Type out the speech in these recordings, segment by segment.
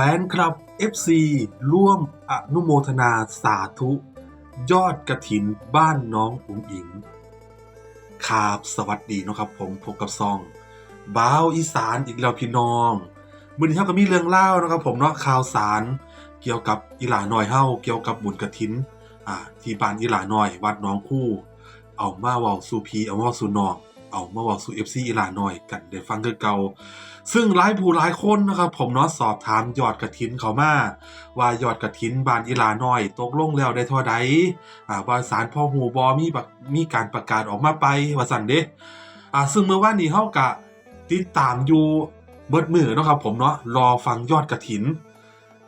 ฟนคลับ FC ร่วมอนุโมทนาสาธุ ยอดกระถินบ้านน้องอุ๋งอิงครับสวัสดีนะครับผมพบกับซองบ้าวอีสานอีกแล้วพี่น้องมือนี้เท่ากับมีเรื่องเล่านะครับผมเนาะข่าวสาร เกี่ยวกับอีหลาน้อยเฮาเกี่ยวกับบุญกระถินอ่าที่บ้านอีหลาน้อย วัดน้องคู่ เอามาเว้าสู่พีเอามาว้าสู่น้อง เอามาเว้าสู่ FC อีหลาน้อยกันได้ฟังคือเก่า ซึ่งหลายผู้หลายคนนะครับ ผมเนาะสอบถามยอดกระถินเขามา ว่ายอดกระถินบานอีหลาน้อย ตกลงแล้วได้เท่าใดอ่าว่าสารพ่อหูบอมีบักมีการประกาศออกมาไปว่าสั่นเด้อ่าซึ่งเมื่อวานนี้เฮากะติดตามอยู่เบิดมือนะครับ ผมเนาะรอฟังยอดกระถิน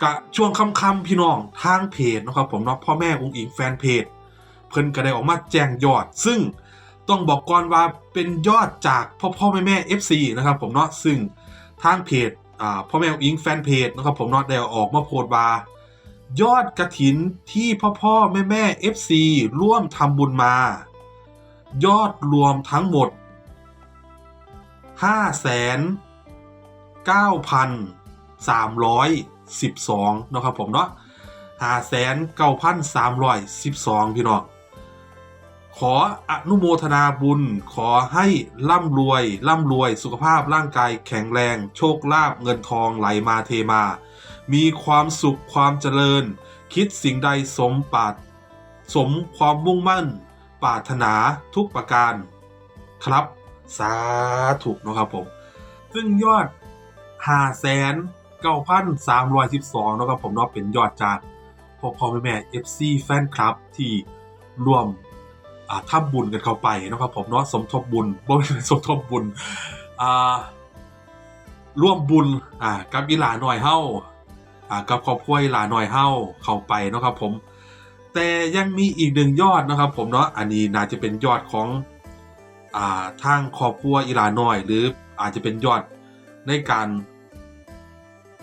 กะช่วงค่ำๆพี่น้องทางเพจนะครับ ผมเนาะพ่อแม่องค์อิงแฟนเพจเพิ่นก็ได้ออกมาแจ้งยอด ซึ่ง ต้องบอกก่อนว่าเป็นยอดจากพ่อพ่อแม่แม่ FC นะครับผมเนาะซึ่งทางเพจพ่อแม่องค์อิงแฟนเพจนะครับผมเนาะได้ออกมาโพสต์ว่ายอดกระถินที่พ่อพ่อแม่แม่ FC ร่วมทำบุญมา ยอดรวมทั้งหมด 5 9 312 นะครับผมเนาะ5 9 312 พี่น้อง ขออนุโมทนาบุญ ขอให้ร่ำรวย ร่ำรวย สุขภาพร่างกายแข็งแรง โชคลาภเงินทองไหลมาเทมา มีความสุขความเจริญ คิดสิ่งใดสมปรารถสมความมุ่งมั่น ปรารถนาทุกประการ ครับ สาธุนะครับผม ซึ่งยอด5 9 3 1 2นะครับผมเนาะเป็นยอดจากพ่อพ่อแม่แม่ FC แฟนคลับที่ร่วม ทำบุญกันเข้าไปนะครับผมเนาะสมทบบุญบ่แม่นสมทบบุญร่วมบุญกับอีหลาหน่อยเฮาอ่ากับครอบครัวอีหลาหน่อยเฮ้าเข้าไปนะครับผม แต่ยังมีอีกหนึ่งยอดนะครับผมเนาะอันนี้น่าจะเป็นยอดของอทางครอบครัวอีหลาหน่อย หรืออาจจะเป็นยอดในการ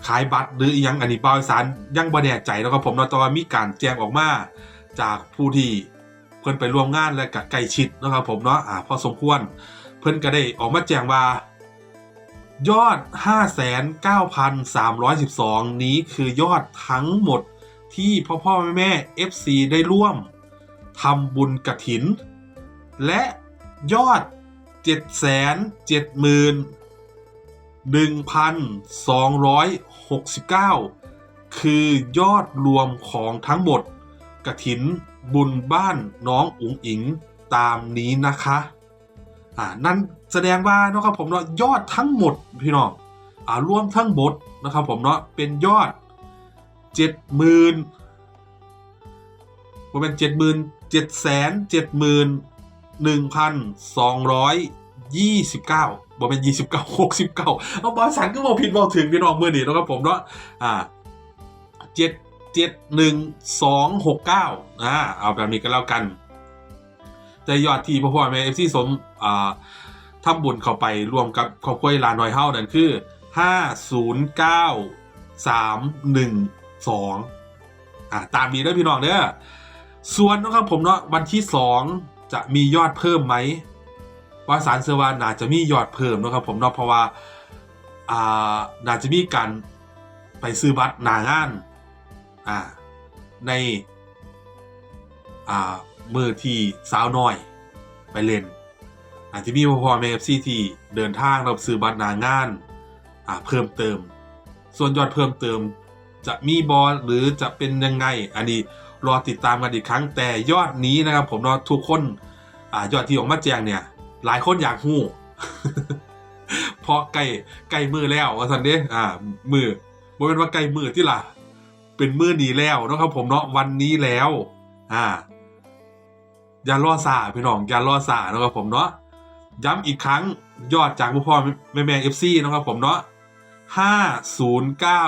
ขายบัตรหรืออยังอันนี้บ่าอีสารยังบ่แน่ใจนะครับผมเนาะแต่ว่ามีการแจ้งออกมาจากผู้ที่ พิ่นไปร่วมงานและกับใกล้ชิดนะครับผมเนาะอ่าพอสมควร เพิ่นก็ได้ออกมาแจ้งว่ายอด 59,312 นี้คือยอดทั้งหมดที่พ่อพ่อแม่แม่ FC ได้ร่วมทำบุญกระถิน และยอด 771,269 คือยอดรวมของทั้งหมดกระถิน บุญบ้านน้องอุ๋งอิงตามนี้นะคะอ่านั่นแสดงว่านะครับผมเนาะยอดทั้งหมดพี่น้องอ่ารวมทั้งหมดนะครับผมเนาะเป็นยอดเจ็ดหมื่นว่าเป็นเจ็ดหมื่นเจ็ดแสนเจ็ดหมื่นหนึ่งพันสองร้อยยี่สิบเก้าบ่เป็นยี่สิบเก้าหกสิบเก้าเอาบาสันก็บอกผิดบอกถึงพี่น้องเมื่อนี้นะครับผมเนาะอ่าเจ็ด เจ็ดหนึ่งสองหกเก้าอ่าเอาแบบนี้ก็แล้วกัน แต่ยอดที่พ่อพ่อแม่เอฟซีสมอ่าทำบุญเข้าไปรวมกับครอบครัวลาน้อยเฮานั่นคือห้าศูนย์เก้าสามหนึ่งสองอ่าตามนี้ด้อพี่น้องเด้อส่วนนะครับผมเนาะวันที่สองจะมียอดเพิ่มไหมว่าสารเซวาน่าจะมียอดเพิ่มนะครับผมเนาะเพราะว่าอ่าน่าจะมีการไปซื้อบัตรหนางาน อ่าในอ่ามือที่สาวน้อยไปเล่นอาจจะมีพอแมเอฟซีที่เดินทางรับซื้อบัตรนางานอ่าเพิ่มเติม ส่วนยอดเพิ่มเติมจะมีบอลหรือจะเป็นยังไง อันนี้รอติดตามกันอีกครั้งแต่ยอดนี้นะครับ ผมเนาะทุกคนอ่ายอดที่ออกมาแจ้งเนี่ย หลายคนอยากหู้เพราะใกล้ใกล้มือแล้วว่าสันเด้อ่ามือบ่เป็นว่าใกล้มือที่ล่ะ เป็นมือนี้แล้วนะครับผมเนาะวันนี้แล้ว อ่า อย่ารอซาพี่น้องอย่ารอซานะครับผมเนาะย้ำอีกครั้งยอดจากพ่อพ่อแม่แม่เอฟซีนะครับผมเนาะห้าศูนย์เก้า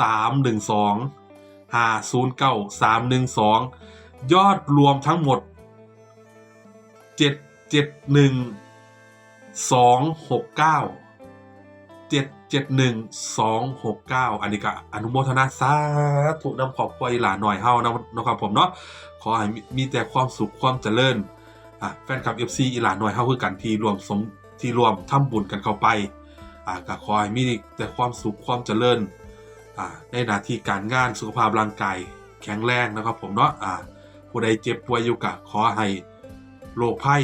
สามหนึ่งสองห้าศูนย์เก้าสามหนึ่งสองยอดรวมทั้งหมดเจ็ดเจ็ดหนึ่งสองหกเก้าเจ็ด เจ็ดหนึ่งสองหกเก้าอันนี้ก็อนุโมทนาสาธุนำขอบครัวอีหลาหน่อยเฮานะนะครับผมเนาะขอให้มีมีแต่ความสุขความเจริญอะแฟนคลับ FC อีหลาหน่อยเฮาคือกันที่รวมสมที่รวมทำบุญกันเข้าไปอะก็ขอให้มีแต่ความสุขความเจริญอ่าในหน้าที่การงานสุขภาพร่างกายแข็งแรงนะครับผมเนาะอ่าผู้ใดเจ็บป่วยอยู่กะขอให้โรคภัย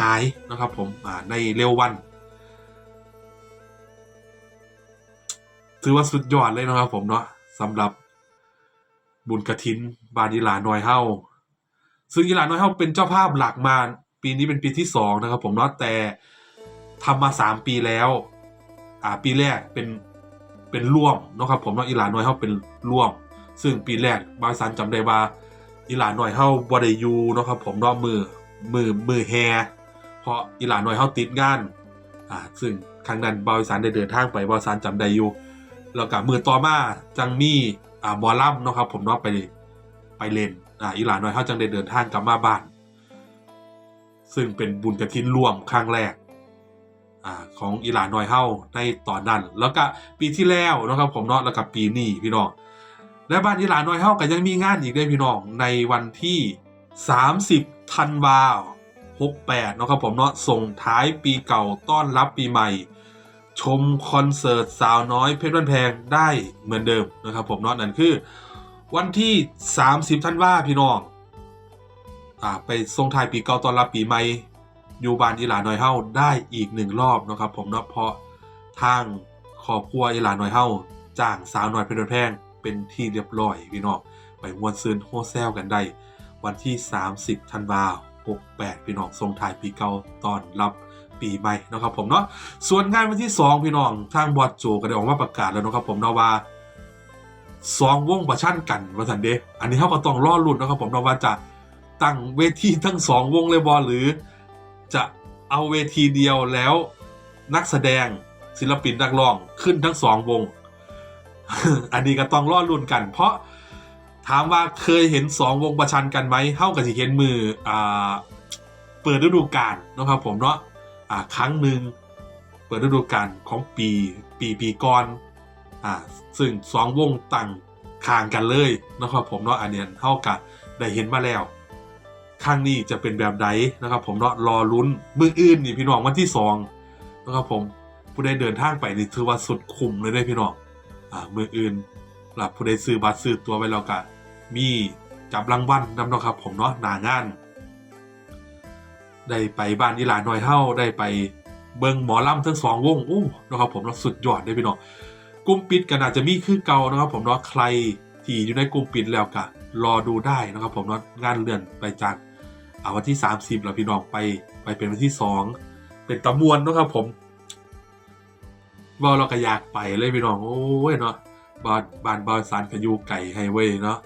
หายนะครับผมอ่าในเร็ววัน ถือว่าสุดยอดเลยนะครับผมเนาะสำหรับบุญกระถินบานอีลาน้อยเฮาซึ่งอีหลาน้อยเฮาเป็นเจ้าภาพหลักมาปีนี้เป็นปีที่สองนะครับ ผมเนาะแต่ทำมาสามปีแล้ว อ่า ปีแรกเป็นเป็นร่วมนะครับ ผมเนาะอีหลาน้อยเฮาเป็นร่วม ซึ่งปีแรกบางสันจำได้ว่าอีหลาน้อยเฮาบ่ได้ยูนะครับ ผมเนาะมือมือมือแฮเพราะอีหลาน้อยเฮาติดงาน อ่า ซึ่งครั้งนั้นบริษัทได้เดินทางไปบริษัทจำได้อยู่ แล้วก็มือต่อมาจังมีอ่าบอลลัมเนาะครับผมเนาะไปไปเล่นอ่าอีหลานน้อยเขาจังได้เดินทางกลับมาบ้าน ซึ่งเป็นบุญกระถินรวมครั้งแรกอ่าของอีหลานน้อยเฮาในตอนนั้น แล้วก็ปีที่แล้วเนาะครับผมเนาะแล้วก็ปีนี้พี่น้องและบ้านอีหลานน้อยเฮาก็ยังมีงานอีกด้วยพี่น้องในวันที่ 30ธันวา68เนาะครับผมเนาะส่งท้ายปีเก่าต้อนรับปีใหม่ ชมคอนเสิร์ตสาวน้อยเพชรบ้านแพงได้เหมือนเดิมนะครับผมนาะนั่นคือ วันที่ 30ธันวาพี่น้องอ่าไปส่งท้ายปีเก่าตอนรับปีใหม่อยู่บ้านอีหลาน้อยเฮาได้อีกหนึ่งรอบนะครับผมเนาะเพราะทางครอบครัวอีหลาน้อยเฮาจ้างสาวน้อยเพชรบ้านแพงเป็นที่เรียบร้อยพี่น้องไปมวนซื้นโฮแซลกันได้วันที่ 30ธันวา68พี่น้องส่งท้ายปีเก่าตอนรับ ปีใหม่นะครับผมเนาะส่วนงานวันที่ 2 พี่น้องทางบอดโจก็ได้ออกมาประกาศแล้วนะครับผมเนาะว่าสองวงประชันกันว่าสันเดะอันนี้เขาก็ต้องรอรุ่นนะครับผมเนาะว่าจะตั้งเวทีทั้งสองวงเลยบอหรือ จะเอาเวทีเดียวแล้วนักแสดงศิลปินนักร้องขึ้นทั้งสองวง อันนี้ก็ต้องรอรุ่นกัน เพราะถามว่าเคยเห็นสองวงประชันกันไหมเท่ากับที่เห็นมืออ่าเปิดฤดูกาลนะครับผมเนาะ ครั้งหนึ่งเปิดฤดูกาลของปีปีปีก่อนอ่าซึ่งสองวงตั้งคางกันเลยนะครับผมเนาะอันเนี้ยเท่ากับได้เห็นมาแล้วครั้งนี้จะเป็นแบบใดนะครับ ผมเนาะรอลุ้นมืออื่นนี่พี่น้องวันที่สองนะครับผมผู้ใดเดินทางไปนี่ถือว่าสุดคุ้มเลยได้พี่น้องอ่ามืออื่นหลับผู้ใดซื้อบัตรซื้อตัวไว้แล้วก็มีจับรางวัลนำเนาะครับ ผมเนาะหนางาน ได้ไปบ้านอีหลานน้อยเฮาได้ไปเบิงหมอลำทั้งสองวงอู้นะครับผมเราสุดยอดได้พี่น้องกลุ่มปิดกันอาจจะมีคือเก่านะครับ ผมเนาะใครที่อยู่ในกลุ่มปิดแล้วก็รอดูได้นะครับ ผมเนาะงานเลื่อนไปจากอาวันที่ 30แล้วพี่น้องไปไปเป็นวันที่ 2 เป็นตะมวนนะครับผมว่าเราก็อยากไปเลยพี่น้องโอ้ยเนาะบ้านบ้านบานสารกับยูไก่ไฮเวย์เนาะ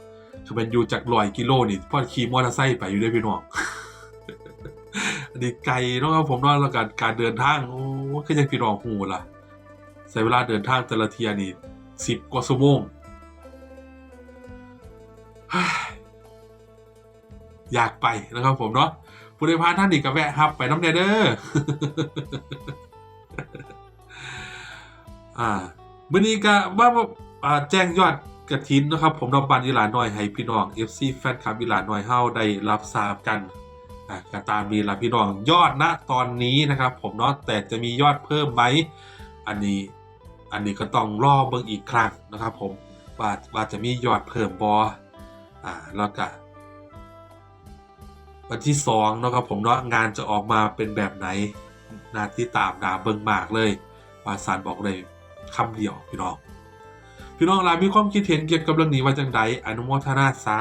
คือเป็นอยู่จากลอยกิโลนี่พ่อขี่มอเตอร์ไซค์ไปอยู่ได้พี่น้อง นี่ไกลเนาะครับผมเนาะแล้วการการเดินทางโอ้ก็ยังพี่น้องหูล่ะใช้เวลาเดินทางแต่ละเทียนี่สิบกว่าชั่วโมงอยากไปนะครับผมเนาะผู้ใดพาท่านอีกก็แวะฮับไปน้ำเนเดอร์อ่าวันนี้ก็ว่าแจ้งยอดกระถินนะครับ ผมรับบันอีหลานหน่อยให้พี่น้อง FC แฟนคลับอีหลานหน่อยเฮาได้รับทราบกัน ก็ตามมีละพี่น้องยอดณตอนนี้นะครับ ผมเนาะแต่จะมียอดเพิ่มไหมอันนี้อันนี้ก็ต้องรอเบิ่งอีกครั้งนะครับ ผมว่าว่าจะมียอดเพิ่มบออ่าแล้วก็วันที่สองนะครับผมเนาะงานจะออกมาเป็นแบบไหนนาที่ตามนาเบิ่งมากเลยปาสารบอกเลยคำเดียวพี่น้อง พี่น้องลามีความคิดเห็นเกี่ยวกับเรื่องนี้ว่าจังใดอนุโมทนาสา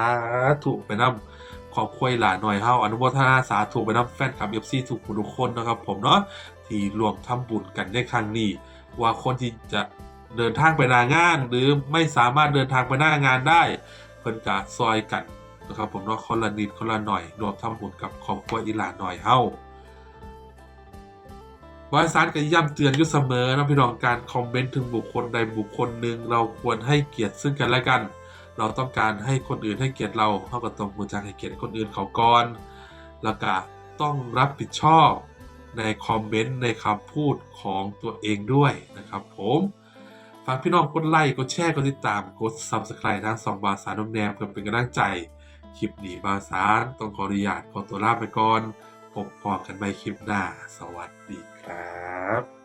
ธุไปนำ ขอบคุยหลานหน่อยเฮาอนุโมทนาสาธุไปนำแฟนคลับ FC ทุกผู้ทุกคนนะครับ ผมเนาะที่รวมทำบุญกันในครั้งนี้ ว่าคนที่จะเดินทางไปหนางาน หรือไม่สามารถเดินทางไปหน้างานได้ เพิ่นกะซอยกันนะครับผมเนาะคนละนิดคนละหน่อย รวมทำบุญกับครอบครัวอีหลานหน่อยเฮาวายสารก็ย้ำเตือนอยู่เสมอนะพี่น้องการคอมเมนต์ถึงบุคคลใดบุคคลหนึ่งเราควรให้เกียรติซึ่งกันและกัน เราต้องการให้คนอื่นให้เกียรติเราเท่ากับต้องรู้จักให้เกียรติคนอื่นเขาก่อนแล้วก็ต้องรับผิดชอบในคอมเมนต์ในคำพูดของตัวเองด้วยนะครับผมฝากพี่น้องกดไลค์กดแชร์กดติดตามกด Subscribe ทั้งสองบาสารนมแนมเพื่อเป็นกำลังใจคลิปนี้บาสารต้องขออนุญาตขอตัวลาไปก่อนพบพอกันใหม่คลิปหน้า สวัสดีครับ